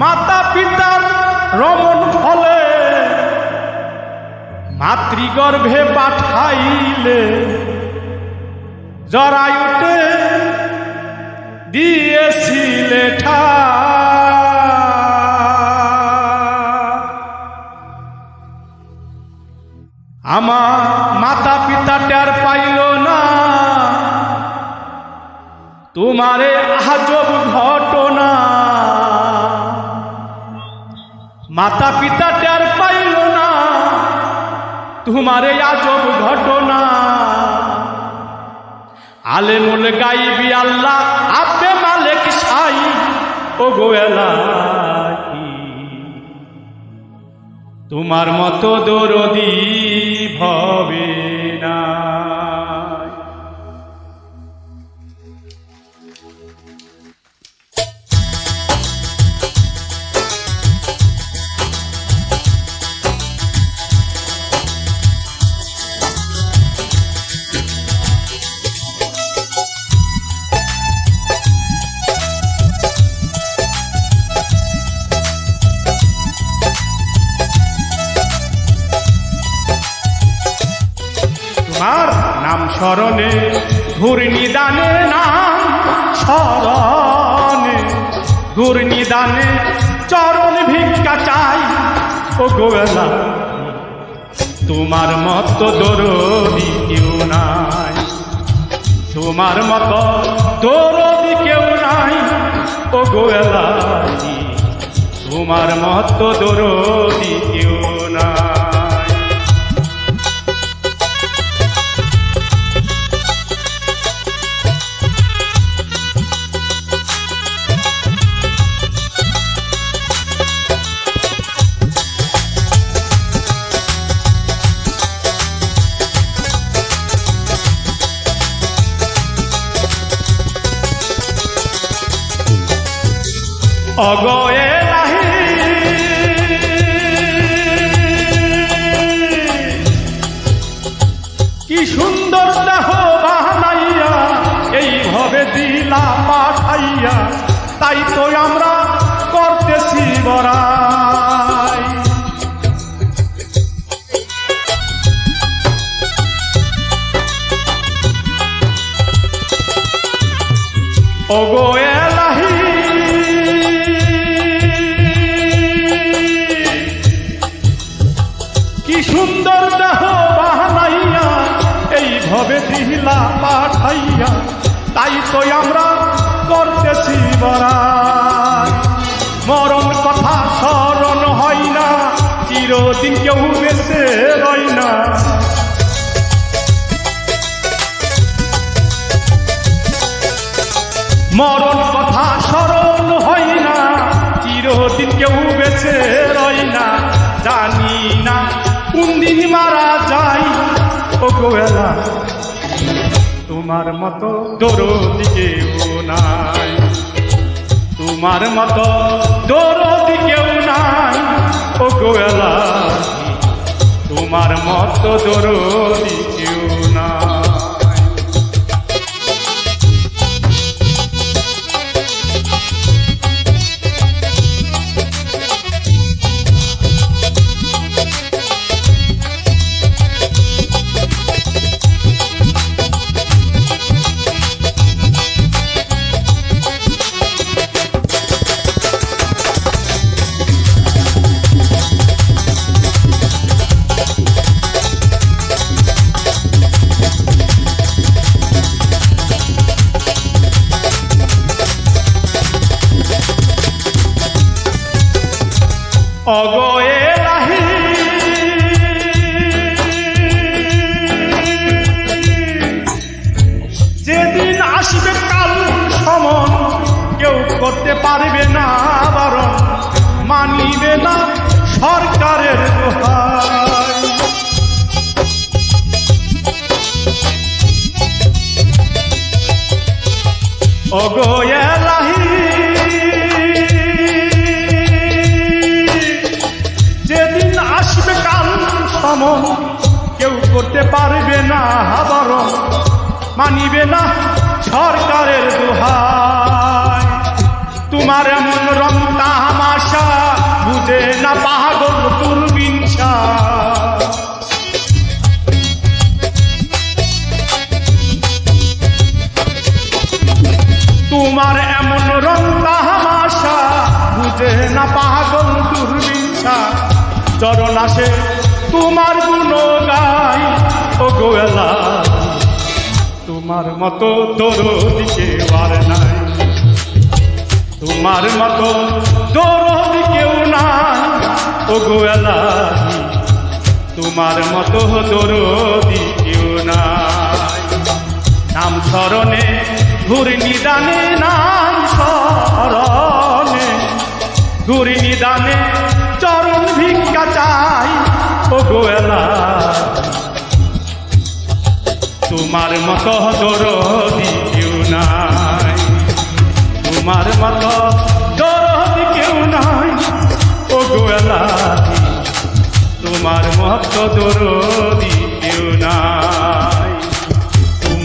মাতা পিতার রমন ফলে মাতৃগর্ভে পাঠাইলে, জরায়ুতে দিয়েছিলে ঠাই। আমার মাতা পিতা টের পাইল না তোমারে মাতা পিতা টের পাইল না। তোমারে আজব ঘটনা। আলে মুল গাইবি আল্লাহ আপে মালিক সাই ও গোয়েলা তোমার মতো দরদি ভবে না। তোমার নাম স্মরণে ঘূর্ণিদানে নাম স্মরণে। ঘূর্ণিদানে চরণ ভিক্ষা চাই ও গোয়েলা তোমার মতো দরদি কেউ নাই। তোমার মতো দরদি কেউ নাই ও গোয়েলা তোমার মতো দরদি কেউ অগয়ে নাহি। কি সুন্দর দেহ বানাইয়া এইভাবে দিলা পাঠাইয়া, তাই তো আমরা করতেছি বড়াই। ওগো এলাহি ভবে দিলা পাঠাইয়া, তাই তো আমরা করতেছি বড়াই মরণ কথা স্মরণ হয় না, চিরদিন কেউ বেঁচে রয় না। মরণ কথা স্মরণ হয় না, চিরদিন কেউ বেঁচে রয় না। জানি না কোন দিন মারা যায় ও গোয়েলা তোমার মতো দরদি কেউ নাই। তোমার মতো দরদি কেউ নাই ও গোয়েলা তোমার মতো দরদি কেউ নাই। অগয়ে লাহি যেদিন আসবে কাল সমন, কেউ করতে পারবে না বারণ, মানিবে না সরকারের দোহাই। অগয়ে আসবে কাল সমন কেউ করতে পারবে না আবরণ। মানিবে না সরকারের দোহা তোমার এমন রং তামাশা চরণ আসে তোমার গুণ গাই ও গোয়েলা তোমার মতো দরদি কেউ আর নাই। তোমার মতো দরদি কেউ নাই। ও গোয়েলা তোমার মতো দরদি কেউ নাই। নাম স্মরণে ঘুরি নিদানে, নাম স্মরণে ঘুরি নিদানে ভিক্ষা চাই। ও গোয়েলা তোমার মতো দরদি কেউ নাই। তোমার মত দরদি কেউ নাই। ও গোয়েলা তোমার মতো দরদি